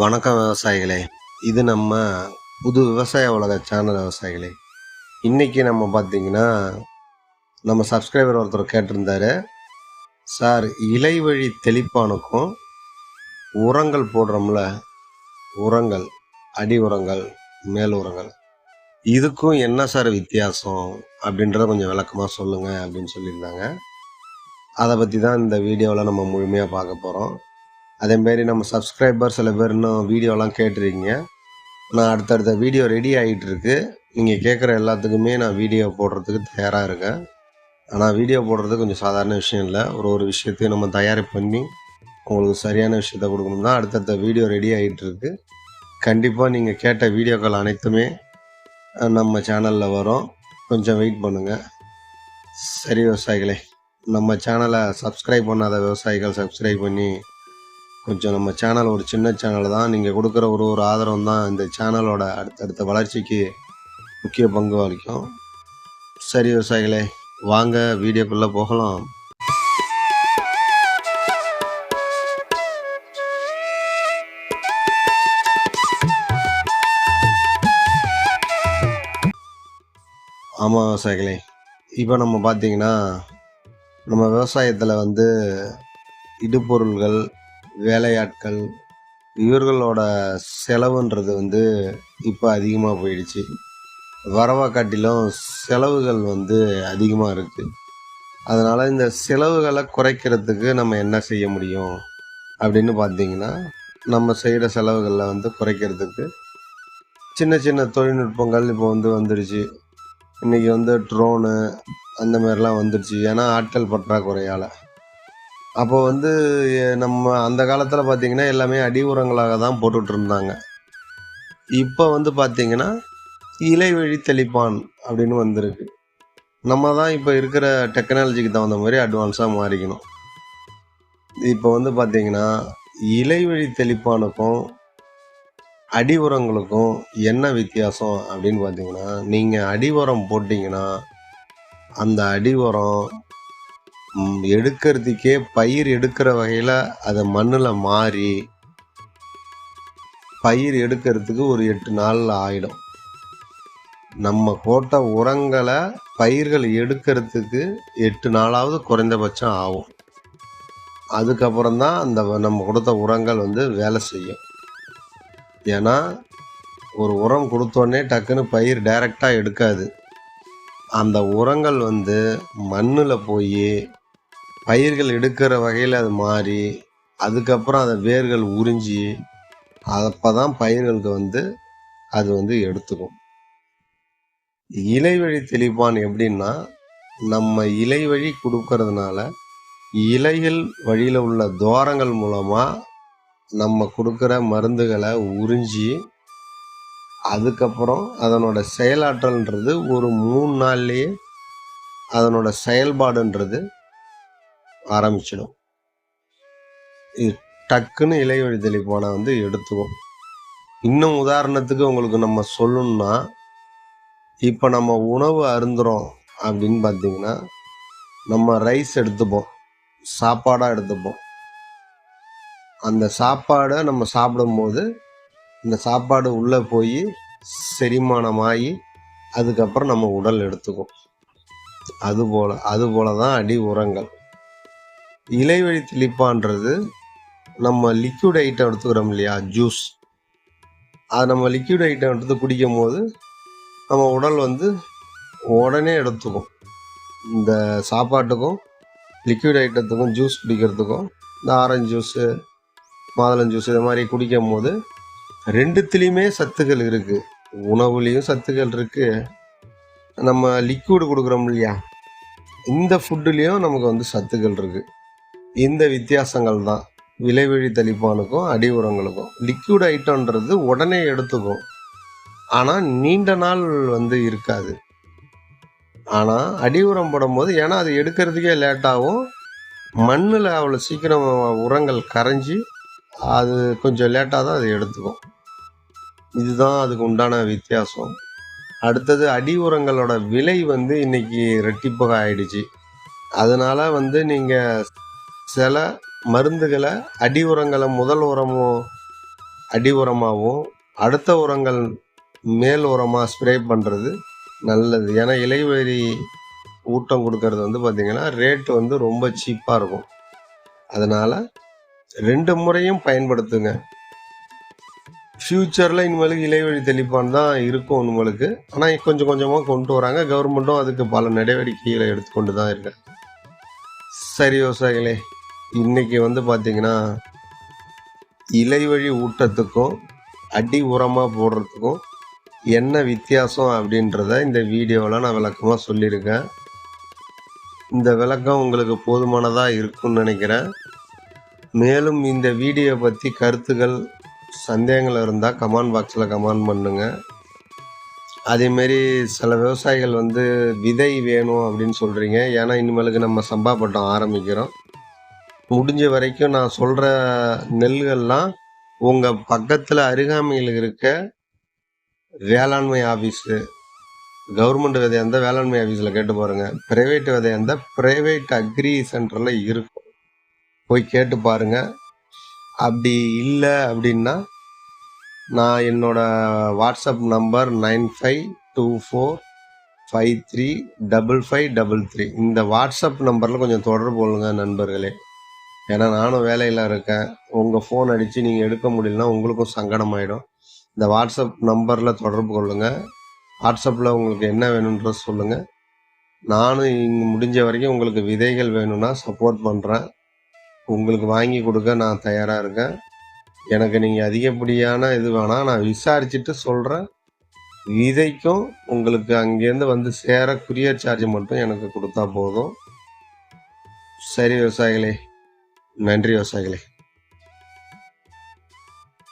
வணக்கம் விவசாயிகளே இது நம்ம புது விவசாய உலக சேனல் விவசாயிகளே. இன்றைக்கி நம்ம பார்த்தீங்கன்னா நம்ம சப்ஸ்கிரைபர் ஒருத்தர் கேட்டிருந்தாரு. சார் இலை வழி தெளிப்பானுக்கும் உரங்கள் போடுறோம்ல உரங்கள் அடி உரங்கள் மேல் உரங்கள் இதுக்கும் என்ன சார் வித்தியாசம்? அப்படின்றத கொஞ்சம் விளக்கமாக சொல்லுங்கள் அப்படின்னு சொல்லியிருந்தாங்க. அதை பற்றி தான் இந்த வீடியோவில் நம்ம முழுமையாக பார்க்க போகிறோம் அதேமாரி நம்ம சப்ஸ்கிரைபர் சில பேர் இன்னும் வீடியோலாம் கேட்டிருக்கீங்க. நான் அடுத்தடுத்த வீடியோ ரெடி ஆகிட்டு இருக்கு நீங்கள் கேட்குற எல்லாத்துக்குமே நான் வீடியோ போடுறதுக்கு தயாராக இருக்கேன். ஆனால் வீடியோ போடுறது கொஞ்சம் சாதாரண விஷயம் இல்லை. ஒரு ஒரு விஷயத்தையும் நம்ம தயார் பண்ணி உங்களுக்கு சரியான விஷயத்த கொடுக்கணும் தான் அடுத்தடுத்த வீடியோ ரெடி ஆகிட்டு இருக்கு கண்டிப்பாக நீங்கள் கேட்ட வீடியோக்கள் அனைத்துமே நம்ம சேனலில் வரும். கொஞ்சம் வெயிட் பண்ணுங்கள் சரி விவசாயிகளே நம்ம சேனலை சப்ஸ்கிரைப் பண்ணாத விவசாயிகள் சப்ஸ்கிரைப் பண்ணி கொஞ்சம் நம்ம சேனல் ஒரு சின்ன சேனல் தான். நீங்கள் கொடுக்குற ஒரு ஒரு ஆதரவும் தான் இந்த சேனலோட அடுத்தடுத்த வளர்ச்சிக்கு முக்கிய பங்கு வகிக்கும். சரி விவசாயிகளே வாங்க வீடியோக்குள்ளே போகலாம். ஆமாம் விவசாயிகளே. இப்போ நம்ம பார்த்தீங்கன்னா நம்ம விவசாயத்தில் வந்து இடுபொருள்கள் வேலையாட்கள் இவர்களோட செலவுன்றது வந்து இப்போ அதிகமாக போயிடுச்சு. வரவை காட்டிலும் செலவுகள் வந்து அதிகமாக இருக்குது அதனால் இந்த செலவுகளை குறைக்கிறதுக்கு நம்ம என்ன செய்ய முடியும்? அப்படின்னு பார்த்தீங்கன்னா நம்ம செய்கிற செலவுகளில் வந்து குறைக்கிறதுக்கு சின்ன சின்ன தொழில்நுட்பங்கள் இப்போ வந்து வந்துடுச்சு. இன்றைக்கி வந்து ட்ரோனு அந்த மாதிரிலாம் வந்துடுச்சு. ஏன்னா ஆட்கள் பற்றாக்குறையால். அப்போ வந்து நம்ம அந்த காலத்தில் பார்த்தீங்கன்னா எல்லாமே அடி உரங்களாக தான் போட்டுட்ருந்தாங்க. இப்போ வந்து பார்த்தீங்கன்னா இலைவழி தெளிப்பான் அப்படின்னு வந்திருக்கு. நம்ம தான் இப்போ இருக்கிற டெக்னாலஜிக்கு தகுந்த மாதிரி அட்வான்ஸாக மாறிக்கணும். இப்போ வந்து பார்த்தீங்கன்னா இலைவழி தெளிப்பானுக்கும் அடி உரங்களுக்கும் என்ன வித்தியாசம் அப்படின்னு பார்த்தீங்கன்னா நீங்கள் அடி உரம் போட்டிங்கன்னா அந்த அடி உரம் எடுக்கிறதுக்கே பயிர் எடுக்கிற வகையில் அதை மண்ணில் மாறி பயிர் எடுக்கிறதுக்கு ஒரு எட்டு நாளில் ஆயிடும். நம்ம போட்ட உரங்களை பயிர்கள் எடுக்கிறதுக்கு எட்டு நாளாவது குறைந்தபட்சம் ஆகும். அதுக்கப்புறம் தான் அந்த நம்ம கொடுத்த உரங்கள் வந்து வேலை செய்யும். ஏன்னா ஒரு உரம் கொடுத்தோடனே டக்குன்னு பயிர் டைரெக்டாக எடுக்காது. அந்த உரங்கள் வந்து மண்ணில் போய் பயிர்கள் எடுக்கிற வகையில் அது மாறி அதுக்கப்புறம் அதை வேர்கள் உறிஞ்சி அப்போ தான் பயிர்களுக்கு வந்து அது வந்து எடுத்துக்கும். இலை வழி தெளிப்பான் எப்படின்னா நம்ம இலை வழி கொடுக்கறதுனால இலைகள் வழியில் உள்ள துவாரங்கள் மூலமாக நம்ம கொடுக்குற மருந்துகளை உறிஞ்சி அதுக்கப்புறம் அதனோட செயலாற்றல்ன்றது ஒரு மூணு நாள்லேயே அதனோட செயல்பாடுன்றது ஆரம்பிச்சிடும். இது டக்குன்னு இலைவழி தெளிப்பானை வந்து எடுத்துக்கும். இன்னும் உதாரணத்துக்கு உங்களுக்கு நம்ம சொல்லணும்னா இப்போ நம்ம உணவு அருந்துறோம் அப்படின்னு பார்த்தீங்கன்னா நம்ம ரைஸ் எடுத்துப்போம். சாப்பாடாக எடுத்துப்போம். அந்த சாப்பாடை நம்ம சாப்பிடும்போது இந்த சாப்பாடு உள்ளே போய் செரிமானமாகி அதுக்கப்புறம் நம்ம உடல் எடுத்துக்கும். அதுபோல் அதுபோல தான் அடி உரங்கள். இலைவழி தெளிப்பான்றது நம்ம லிக்விட் ஐட்டம் எடுத்துக்கிறோம் இல்லையா? ஜூஸ் அது நம்ம லிக்விட் ஐட்டம் எடுத்து குடிக்கும் போது நம்ம உடல் வந்து உடனே எடுத்துக்கும். இந்த சாப்பாட்டுக்கும் லிக்யூட் ஐட்டத்துக்கும் ஜூஸ் குடிக்கிறதுக்கும் இந்த ஆரஞ்சு ஜூஸு மாதுளம் ஜூஸ் இது மாதிரி குடிக்கும் போது ரெண்டுத்துலேயுமே சத்துக்கள் இருக்குது உணவுலேயும் சத்துக்கள் இருக்குது நம்ம லிக்யூடு கொடுக்குறோம் இல்லையா? இந்த ஃபுட்டுலேயும் நமக்கு வந்து சத்துக்கள் இருக்குது இந்த வித்தியாசங்கள் தான். விலைவெளி தெளிப்பானுக்கும் அடி உரங்களுக்கும் லிக்யூட் ஐட்டம்ன்றது உடனே எடுத்துக்கும். ஆனால் நீண்ட நாள் வந்து இருக்காது. ஆனால் அடி உரம் போடும்போது ஏன்னா அது எடுக்கிறதுக்கே லேட்டாகும் மண்ணில் அவ்வளோ சீக்கிரம் உரங்கள் கரைஞ்சி அது கொஞ்சம் லேட்டாக தான் அது எடுத்துக்கும். இதுதான் அதுக்கு உண்டான வித்தியாசம். அடுத்தது அடி உரங்களோட விலை வந்து இன்னைக்கு ரெட்டிப்பாக ஆயிடுச்சு. அதனால் வந்து நீங்கள் சில மருந்துகளை அடி உரங்களை முதல் உரமும் அடி உரமாகவும் அடுத்த உரங்கள் மேல் உரமாக ஸ்ப்ரே பண்ணுறது நல்லது. ஏன்னா இலைவெளி ஊட்டம் கொடுக்கறது வந்து பார்த்திங்கன்னா ரேட்டு வந்து ரொம்ப சீப்பாக இருக்கும். அதனால் ரெண்டு முறையும் பயன்படுத்துங்க. ஃப்யூச்சரில் இனிமேலுக்கு இலைவெளி தெளிப்பான் தான் இருக்கும் உங்களுக்கு. ஆனால் கொஞ்சம் கொஞ்சமாக கொண்டு வராங்க. கவர்மெண்ட்டும் அதுக்கு பல நடவடிக்கைகளை எடுத்துக்கொண்டு தான் இருக்கு சரி விவசாயிகளே இன்னைக்கு வந்து பார்த்தீங்கன்னா இலைவழி ஊட்டத்துக்கும் அடி உரமாக போடுறதுக்கும் என்ன வித்தியாசம் அப்படின்றத இந்த வீடியோவில் நான் விளக்கமாக சொல்லியிருக்கேன். இந்த விளக்கம் உங்களுக்கு போதுமானதாக இருக்கும்னு நினைக்கிறேன். மேலும் இந்த வீடியோ பற்றி கருத்துக்கள் சந்தேகங்கள் இருந்தால் கமெண்ட் பாக்ஸில் கமெண்ட் பண்ணுங்கள் அதேமாரி சில விவசாயிகள் வந்து விதை வேணும் அப்படின்னு சொல்கிறீங்க ஏன்னா இனிமேலுக்கு நம்ம சம்பாப்பட்டம் ஆரம்பிக்கிறோம். முடிஞ்ச வரைக்கும் நான் சொல்கிற நெல்கள்லாம் உங்கள் பக்கத்தில் அருகாமையில் இருக்க வேளாண்மை ஆஃபீஸு கவர்மெண்ட் விதையாக இருந்தால் வேளாண்மை ஆஃபீஸில் கேட்டு பாருங்கள் ப்ரைவேட் விதையாக இருந்தால் ப்ரைவேட் அக்ரி சென்டரில் இருக்கும். போய் கேட்டு பாருங்கள் அப்படி இல்லை அப்படின்னா நான் என்னோட WhatsApp number nine five two four five three double five double three. இந்த வாட்ஸ்அப் நம்பரில் கொஞ்சம் தொடர்பு கொள்ளுங்கள் நண்பர்களே. ஏன்னா நானும் வேலையில் இருக்கேன். உங்கள் ஃபோன் அடித்து நீங்கள் எடுக்க முடியலன்னா உங்களுக்கும் சங்கடமாயிடும். இந்த வாட்ஸ்அப் நம்பரில் தொடர்பு கொள்ளுங்கள் வாட்ஸ்அப்பில் உங்களுக்கு என்ன வேணுன்றது சொல்லுங்கள் நானும் இங்கே முடிஞ்ச வரைக்கும் உங்களுக்கு விதைகள் வேணும்னா சப்போர்ட் பண்ணுறேன் உங்களுக்கு வாங்கி கொடுக்க நான் தயாராக இருக்கேன். எனக்கு நீங்கள் அதிகப்படியான இது வேணால் நான் விசாரிச்சுட்டு சொல்கிறேன் விதைக்கும் உங்களுக்கு அங்கேருந்து வந்து சேர குரியர் சார்ஜ் மட்டும் எனக்கு கொடுத்தா போதும். சரி விவசாயிகளே நன்றி விவசாயிகளே.